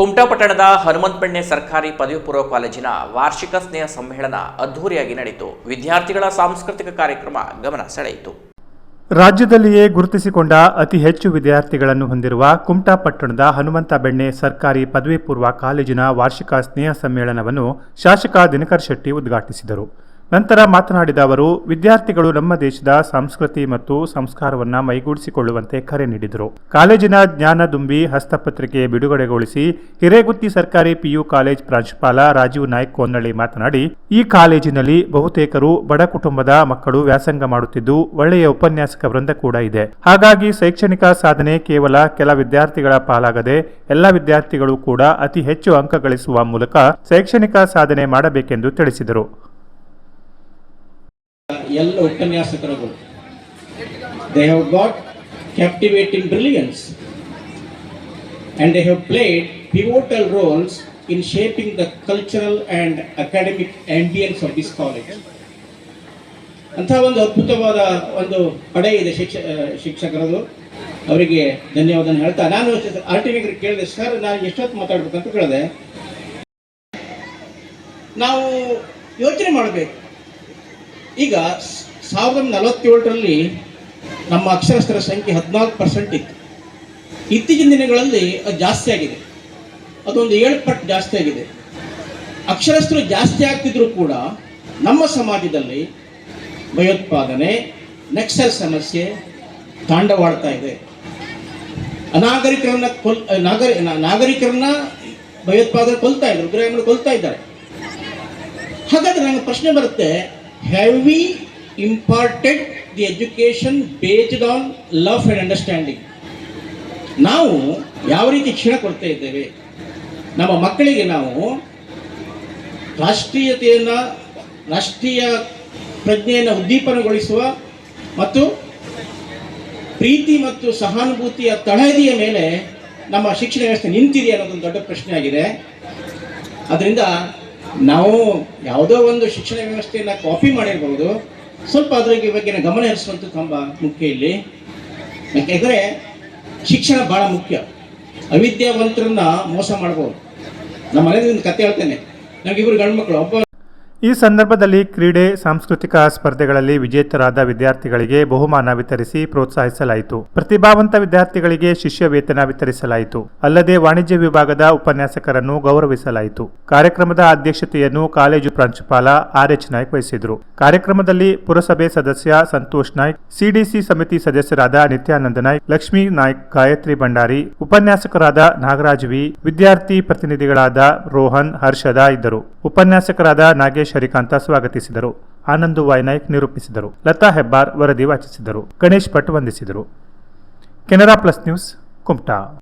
ಕುಮಟಾ ಪಟ್ಟಣದ ಹನುಮಂತಪೆಣ್ಣೆ ಸರ್ಕಾರಿ ಪದವಿ ಪೂರ್ವ ಕಾಲೇಜಿನ ವಾರ್ಷಿಕ ಸ್ನೇಹ ಸಮ್ಮೇಳನ ಅದ್ಧೂರಿಯಾಗಿ ನಡೆಯಿತು. ವಿದ್ಯಾರ್ಥಿಗಳ ಸಾಂಸ್ಕೃತಿಕ ಕಾರ್ಯಕ್ರಮ ಗಮನ ಸೆಳೆಯಿತು. ರಾಜ್ಯದಲ್ಲಿಯೇ ಗುರುತಿಸಿಕೊಂಡ ಅತಿ ಹೆಚ್ಚು ವಿದ್ಯಾರ್ಥಿಗಳನ್ನು ಹೊಂದಿರುವ ಕುಮಟಾ ಪಟ್ಟಣದ ಹನುಮಂತ ಬೆಣ್ಣೆ ಸರ್ಕಾರಿ ಪದವಿ ಪೂರ್ವ ಕಾಲೇಜಿನ ವಾರ್ಷಿಕ ಸ್ನೇಹ ಸಮ್ಮೇಳನವನ್ನು ಶಾಸಕ ದಿನಕರ್ ಶೆಟ್ಟಿ ಉದ್ಘಾಟಿಸಿದರು. ನಂತರ ಮಾತನಾಡಿದ ಅವರು, ವಿದ್ಯಾರ್ಥಿಗಳು ನಮ್ಮ ದೇಶದ ಸಂಸ್ಕೃತಿ ಮತ್ತು ಸಂಸ್ಕಾರವನ್ನು ಮೈಗೂಡಿಸಿಕೊಳ್ಳುವಂತೆ ಕರೆ ನೀಡಿದರು. ಕಾಲೇಜಿನ ಜ್ಞಾನದುಂಬಿ ಹಸ್ತಪತ್ರಿಕೆ ಬಿಡುಗಡೆಗೊಳಿಸಿ ಹಿರೇಗುತ್ತಿ ಸರ್ಕಾರಿ ಪಿಯು ಕಾಲೇಜ್ ಪ್ರಾಂಶುಪಾಲ ರಾಜೀವ್ ನಾಯ್ಕ್ ಕೋನ್ನಳ್ಳಿ ಮಾತನಾಡಿ, ಈ ಕಾಲೇಜಿನಲ್ಲಿ ಬಹುತೇಕರು ಬಡ ಕುಟುಂಬದ ಮಕ್ಕಳು ವ್ಯಾಸಂಗ ಮಾಡುತ್ತಿದ್ದು, ಒಳ್ಳೆಯ ಉಪನ್ಯಾಸಕ ವೃಂದ ಕೂಡ ಇದೆ. ಹಾಗಾಗಿ ಶೈಕ್ಷಣಿಕ ಸಾಧನೆ ಕೇವಲ ಕೆಲ ವಿದ್ಯಾರ್ಥಿಗಳ ಪಾಲಾಗದೆ ಎಲ್ಲ ವಿದ್ಯಾರ್ಥಿಗಳು ಕೂಡ ಅತಿ ಹೆಚ್ಚು ಅಂಕ ಗಳಿಸುವ ಮೂಲಕ ಶೈಕ್ಷಣಿಕ ಸಾಧನೆ ಮಾಡಬೇಕೆಂದು ತಿಳಿಸಿದರು. ಎಲ್ಲ ಉಪನ್ಯಾಸಕರುಗಳು. They have got captivating brilliance and they have played pivotal roles in shaping the cultural and academic ambience of this college ಅಂಥ ಒಂದು ಅದ್ಭುತವಾದ ಒಂದು ಪಡೆ ಇದೆ ಶಿಕ್ಷ ಶಿಕ್ಷಕರದು. ಅವರಿಗೆ ಧನ್ಯವಾದ ಹೇಳ್ತಾ, ನಾನು ಆರ್ಟಿವಿಗೆ ಕೇಳಿದೆ, ಸರ್, ನಾನು ಎಷ್ಟೊತ್ತು ಮಾತಾಡ್ಬೇಕಂತ ಕೇಳಿದೆ. ನಾವು ಯೋಚನೆ ಮಾಡಬೇಕು. ಈಗ ಸಾವಿರದ ನಲವತ್ತೇಳರಲ್ಲಿ ನಮ್ಮ ಅಕ್ಷರಸ್ಥರ ಸಂಖ್ಯೆ ಹದಿನಾಲ್ಕು ಪರ್ಸೆಂಟ್ ಇತ್ತು. ಇತ್ತೀಚಿನ ದಿನಗಳಲ್ಲಿ ಅದು ಜಾಸ್ತಿ ಆಗಿದೆ. ಅದೊಂದು ಏಳು ಪಟ್ಟು ಜಾಸ್ತಿ ಆಗಿದೆ. ಅಕ್ಷರಸ್ಥರು ಜಾಸ್ತಿ ಆಗ್ತಿದ್ರು ಕೂಡ ನಮ್ಮ ಸಮಾಜದಲ್ಲಿ ಭಯೋತ್ಪಾದನೆ, ನಕ್ಸಲ್ ಸಮಸ್ಯೆ ತಾಂಡವಾಡ್ತಾ ಇದೆ. ಅನಾಗರಿಕರನ್ನ ಕೊಲ್, ನಾಗರಿ ನಾಗರಿಕರನ್ನ ಭಯೋತ್ಪಾದನೆ ಕೊಲ್ತಾ ಇದ್ರು ಉಗ್ರಗಾಮಿಗಳು ಕೊಲ್ತಾ ಇದ್ದಾರೆ. ಹಾಗಾದ್ರೆ ನನಗೆ ಪ್ರಶ್ನೆ ಬರುತ್ತೆ have we important the education based on love and understanding ನಾವು ಯಾವ ರೀತಿ ಶಿಕ್ಷಣ ಕೊಡ್ತಾ ಇದ್ದೇವೆ? ನಮ್ಮ ಮಕ್ಕಳಿಗೆ ನಾವು ರಾಷ್ಟ್ರೀಯತೆಯನ್ನು, ರಾಷ್ಟ್ರೀಯ ಪ್ರಜ್ಞೆಯನ್ನು ಉದ್ದೀಪನಗೊಳಿಸುವ ಮತ್ತು ಪ್ರೀತಿ ಮತ್ತು ಸಹಾನುಭೂತಿಯ ತಳಹದಿಯ ಮೇಲೆ ನಮ್ಮ ಶಿಕ್ಷಣ ವ್ಯವಸ್ಥೆ ನಿಂತಿದೆ ಅನ್ನೋದೊಂದು ದೊಡ್ಡ ಪ್ರಶ್ನೆ ಆಗಿದೆ ಅದರಿಂದ ನಾವು ಯಾವುದೋ ಒಂದು ಶಿಕ್ಷಣ ವ್ಯವಸ್ಥೆಯನ್ನು ಕಾಪಿ ಮಾಡಿರ್ಬೋದು. ಸ್ವಲ್ಪ ಅದರ ಬಗ್ಗೆ ಗಮನ ಹರಿಸುವಂಥ ತುಂಬ ಮುಖ್ಯ ಇಲ್ಲಿ. ಯಾಕೆಂದರೆ ಶಿಕ್ಷಣ ಭಾಳ ಮುಖ್ಯ. ಅವಿದ್ಯಾವಂತರನ್ನ ಮೋಸ ಮಾಡ್ಬೋದು. ನಮ್ಮ ಒಂದು ಕತೆ ಹೇಳ್ತೇನೆ. ನಮಗಿಬ್ಬರು ಗಂಡು ಮಕ್ಕಳು ಒಬ್ಬ ಈ ಸಂದರ್ಭದಲ್ಲಿ ಕ್ರೀಡೆ, ಸಾಂಸ್ಕೃತಿಕ ಸ್ಪರ್ಧೆಗಳಲ್ಲಿ ವಿಜೇತರಾದ ವಿದ್ಯಾರ್ಥಿಗಳಿಗೆ ಬಹುಮಾನ ವಿತರಿಸಿ ಪ್ರೋತ್ಸಾಹಿಸಲಾಯಿತು. ಪ್ರತಿಭಾವಂತ ವಿದ್ಯಾರ್ಥಿಗಳಿಗೆ ಶಿಷ್ಯ ವೇತನ ವಿತರಿಸಲಾಯಿತು. ಅಲ್ಲದೆ ವಾಣಿಜ್ಯ ವಿಭಾಗದ ಉಪನ್ಯಾಸಕರನ್ನು ಗೌರವಿಸಲಾಯಿತು. ಕಾರ್ಯಕ್ರಮದ ಅಧ್ಯಕ್ಷತೆಯನ್ನು ಕಾಲೇಜು ಪ್ರಾಂಶುಪಾಲ ಆರ್ ಎಚ್ ನಾಯ್ಕ್ ವಹಿಸಿದರು. ಕಾರ್ಯಕ್ರಮದಲ್ಲಿ ಪುರಸಭೆ ಸದಸ್ಯ ಸಂತೋಷ್ ನಾಯ್ಕ್ ಸಿಡಿಸಿ ಸಮಿತಿ ಸದಸ್ಯರಾದ ನಿತ್ಯಾನಂದ ನಾಯ್ಕ್, ಲಕ್ಷ್ಮೀ ನಾಯ್ಕ್, ಗಾಯತ್ರಿ ಭಂಡಾರಿ, ಉಪನ್ಯಾಸಕರಾದ ನಾಗರಾಜ್ ವಿ, ವಿದ್ಯಾರ್ಥಿ ಪ್ರತಿನಿಧಿಗಳಾದ ರೋಹನ್, ಹರ್ಷದ ಇದ್ದರು. ಉಪನ್ಯಾಸಕರಾದ ನಾಗೇಶ್ ಹರಿಕಾಂತ ಸ್ವಾಗತಿಸಿದರು. ಆನಂದು ವಾಯ್ನಾಯ್ಕ್ ನಿರೂಪಿಸಿದರು. ಲತಾ ಹೆಬ್ಬಾರ್ ವರದಿ ವಾಚಿಸಿದರು. ಗಣೇಶ್ ಭಟ್ ವಂದಿಸಿದರು. Canara plus news, Kumta.